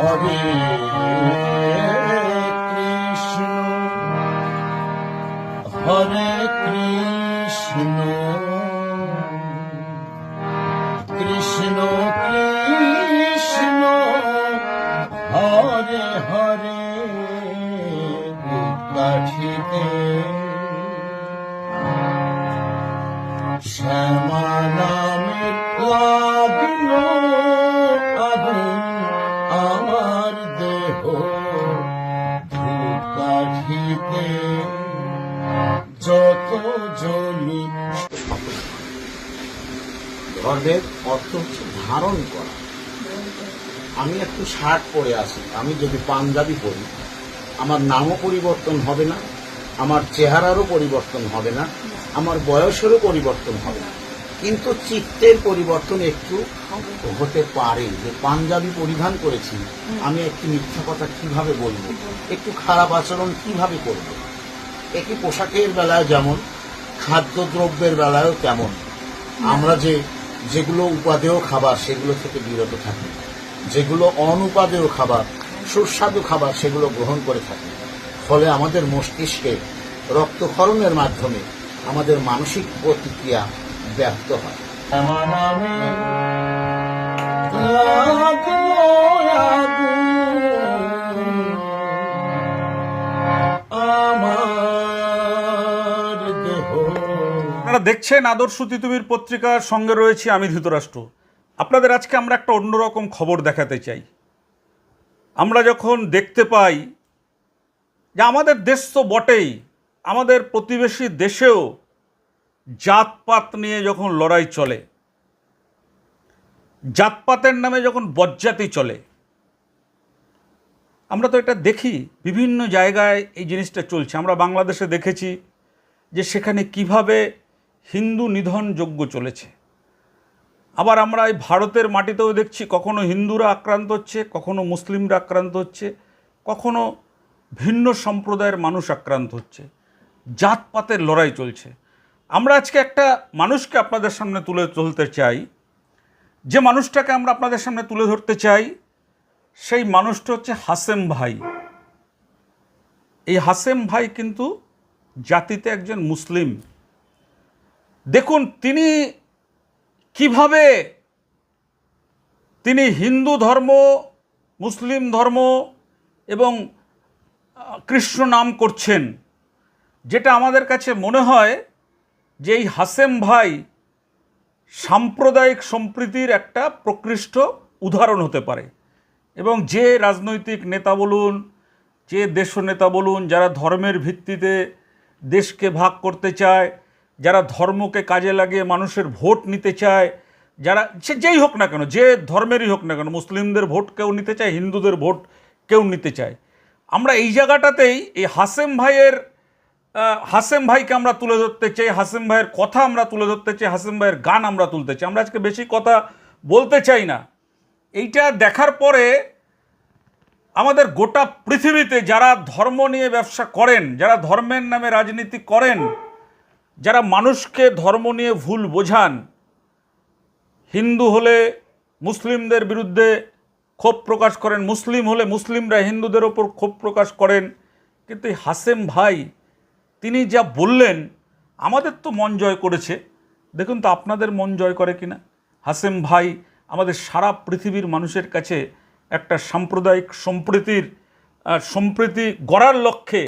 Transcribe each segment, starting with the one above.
হরে ধর্মের অর্থ হচ্ছে ধারণ করা। আমি একটু শার্ট পরে আছি। আমি যদি পাঞ্জাবি পরি, আমার নামও পরিবর্তন হবে না, আমার চেহারারও পরিবর্তন হবে না, আমার বয়সেরও পরিবর্তন হবে না। কিন্তু চিত্তের পরিবর্তন একটু হতে পারে। যে পাঞ্জাবি পরিধান করেছি, আমি একটি মিথ্যা কথা কীভাবে বলব? একটু খারাপ আচরণ কীভাবে করব? একটি পোশাকের বেলায় যেমন, খাদ্যদ্রব্যের বেলায়ও তেমন। আমরা যে যেগুলো উপাদেয় খাবার, সেগুলো থেকে বিরত থাকি। যেগুলো অনুপাদেয় খাবার, সুস্বাদু খাবার, সেগুলো গ্রহণ করে থাকি। ফলে আমাদের মস্তিষ্কে রক্তক্ষরণের মাধ্যমে আমাদের মানসিক প্রতিক্রিয়া ব্যক্ত হয়। আমার দেহ আপনারা দেখছেন আদর্শ তিতুমির পত্রিকার সঙ্গে রয়েছে আমি ধৃতরাষ্ট্র। আপনাদের আজকে আমরা একটা অন্যরকম খবর দেখাতে চাই। আমরা যখন দেখতে পাই যে আমাদের দেশ তো বটেই, আমাদের প্রতিবেশী দেশেও জাতপাত নিয়ে যখন লড়াই চলে, জাতপাতের নামে যখন বজ্জাতি চলে, আমরা তো এটা দেখি, বিভিন্ন জায়গায় এই জিনিসটা চলছে। আমরা বাংলাদেশে দেখেছি যে সেখানে কীভাবে হিন্দু নিধন যজ্ঞ চলেছে। আবার আমরা এই ভারতের মাটিতেও দেখছি কখনো হিন্দুরা আক্রান্ত হচ্ছে, কখনো মুসলিমরা আক্রান্ত হচ্ছে, কখনো ভিন্ন সম্প্রদায়ের মানুষ আক্রান্ত হচ্ছে। জাতপাতের লড়াই চলছে। আমরা আজকে একটা মানুষকে আপনাদের সামনে তুলে ধরতে চাই। যে মানুষটাকে আমরা আপনাদের সামনে তুলে ধরতে চাই, সেই মানুষটা হচ্ছে হাসেম ভাই। এই হাসেম ভাই কিন্তু জাতিতে একজন মুসলিম। দেখুন, তিনি কীভাবে তিনি হিন্দু ধর্ম, মুসলিম ধর্ম এবং কৃষ্ণ নাম করছেন, যেটা আমাদের কাছে মনে হয় যে এই হাসেম ভাই সাম্প্রদায়িক সম্প্রীতির একটা প্রকৃষ্ট উদাহরণ হতে পারে। এবং যে রাজনৈতিক নেতা বলুন, যে দেশ নেতা বলুন, যারা ধর্মের ভিত্তিতে দেশকে ভাগ করতে চায় যারা ধর্মকে কাজে লাগিয়ে মানুষের ভোট নিতে চায়, যারা সে যেই হোক না কেন, যে ধর্মেরই হোক না কেন, মুসলিমদের ভোট কেউ নিতে চায়, হিন্দুদের ভোট কেউ নিতে চায়। আমরা এই জায়গাটাতেই এই হাসেম ভাইয়ের হাসেম ভাইকে আমরা তুলে ধরতে চাই, হাসেম ভাইয়ের কথা আমরা তুলে ধরতে চাই, হাসেম ভাইয়ের গান আমরা তুলতে চাই। আমরা আজকে বেশি কথা বলতে চাই না। এইটা দেখার পরে আমাদের গোটা পৃথিবীতে যারা ধর্ম নিয়ে ব্যবসা করেন, যারা ধর্মের নামে রাজনীতি করেন যারা মানুষকে ধর্ম নিয়ে ভুল বোঝান, হিন্দু হলে মুসলিমদের বিরুদ্ধে ক্ষোভ প্রকাশ করেন, মুসলিম হলে মুসলিমরা হিন্দুদের ওপর ক্ষোভ প্রকাশ করেন, কিন্তু হাসেম ভাই, তিনি যা বললেন, আমাদের তো মন জয় করেছে। দেখুন তো আপনাদের মন জয় করে কিনা? হাসেম ভাই আমাদের সারা পৃথিবীর মানুষের কাছে একটা সাম্প্রদায়িক সম্প্রীতির সম্প্রীতি গড়ার লক্ষ্যে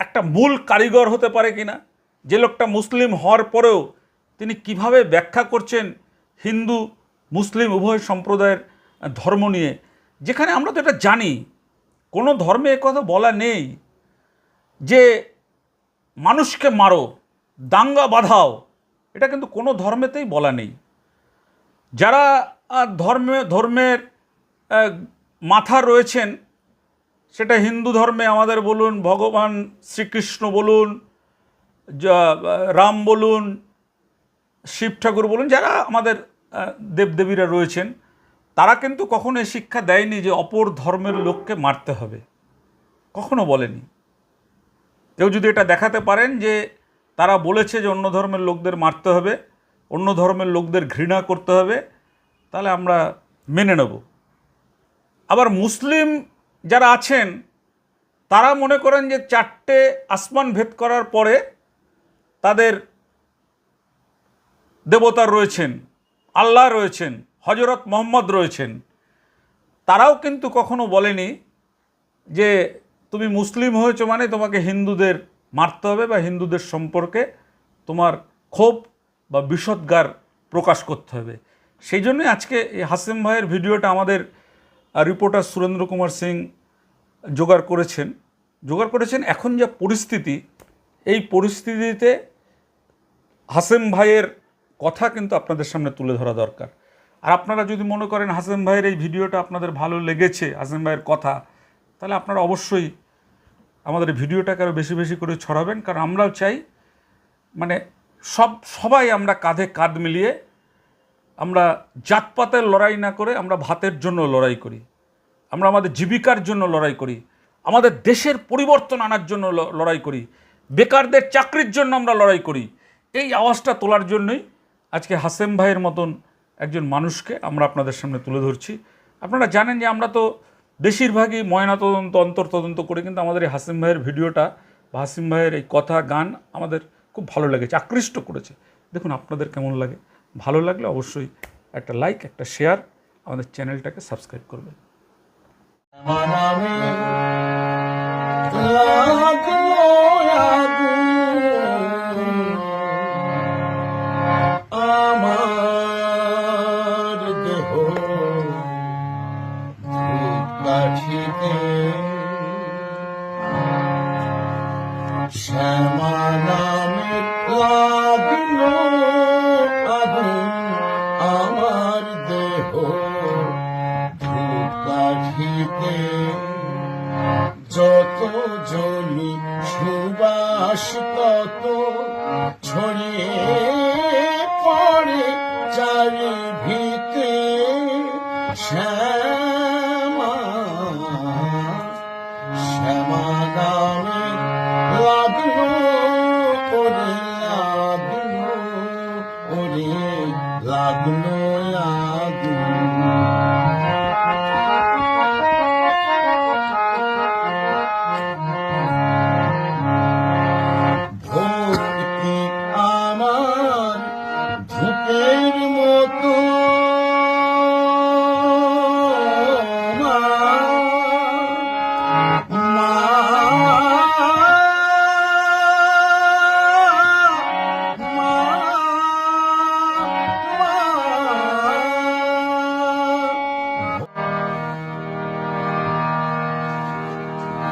একটা মূল কারিগর হতে পারে কিনা? যে লোকটা মুসলিম হওয়ার পরেও তিনি কীভাবে ব্যাখ্যা করছেন হিন্দু, মুসলিম উভয় সম্প্রদায়ের ধর্ম নিয়ে, যেখানে আমরা তো এটা জানি, কোনো ধর্মে কথা বলা নেই যে মানুষকে মারো, দাঙ্গা বাঁধাও, এটা কিন্তু কোনো ধর্মেতেই বলা নেই। যারা ধর্মে, ধর্মের মাথা রয়েছেন, সেটা হিন্দু ধর্মে আমাদের বলুন, ভগবান শ্রীকৃষ্ণ বলুন রাম বলুন, শিব ঠাকুর বলুন, যারা আমাদের দেবদেবীরা রয়েছেন, তারা কিন্তু কখনো শিক্ষা দেয়নি যে অপর ধর্মের লোককে মারতে হবে। কখনো বলেনি। কেউ যদি এটা দেখাতে পারেন যে তারা বলেছে যে অন্য ধর্মের লোকদের মারতে হবে, অন্য ধর্মের লোকদের ঘৃণা করতে হবে, তাহলে আমরা মেনে নেব। আবার মুসলিম যারা আছেন, তারা মনে করেন যে চারটে আসমান ভেদ করার পরে তাদের দেবতা রয়েছেন, আল্লাহ রয়েছেন হজরত মোহাম্মদ রয়েছেন। তারাও কিন্তু কখনো বলেনি যে তুমি মুসলিম হয়েছো মানে তোমাকে হিন্দুদের মারতে হবে বা হিন্দুদের সম্পর্কে তোমার ক্ষোভ বা বিষদগার প্রকাশ করতে হবে। সেই জন্যই আজকে এই হাসিম ভাইয়ের ভিডিওটা আমাদের রিপোর্টার সুরেন্দ্র কুমার সিং জোগাড় করেছেন। জোগাড় করেছেন এখন যা পরিস্থিতি এই পরিস্থিতিতে হাসেম ভাইয়ের কথা কিন্তু আপনাদের সামনে তুলে ধরা দরকার। আর আপনারা যদি মনে করেন হাসেম ভাইয়ের এই ভিডিওটা আপনাদের ভালো লেগেছে, হাসেম ভাইয়ের কথা, তাহলে আপনারা অবশ্যই আমাদের ভিডিওটাকে আরও বেশি বেশি করে ছড়াবেন। কারণ আমরাও চাই মানে সব, সবাই আমরা কাঁধে কাঁধ মিলিয়ে আমরা জাতপাতের লড়াই না করে আমরা ভাতের জন্য লড়াই করি। আমরা আমাদের জীবিকার জন্য লড়াই করি। আমাদের দেশের পরিবর্তন আনার জন্য লড়াই করি। বেকারদের চাকরির জন্য আমরা লড়াই করি। এই আওয়াজটা তোলার জন্যই আজকে হাসেম ভাইয়ের মতন একজন মানুষকে আমরা আপনাদের সামনে তুলে ধরছি। আপনারা জানেন যে আমরা তো বেশিরভাগই ময়নাতদন্ত, অন্তর্তদন্ত করে, কিন্তু আমাদের এই হাসিম ভাইয়ের ভিডিওটা বা হাসিম ভাইয়ের এই কথা, গান আমাদের খুব ভালো লেগেছে, আকৃষ্ট করেছে। দেখুন আপনাদের কেমন লাগে। ভালো লাগলে অবশ্যই একটা লাইক একটা শেয়ার আমাদের চ্যানেলটাকে সাবস্ক্রাইব করবেন। শ্যামা শ্যামা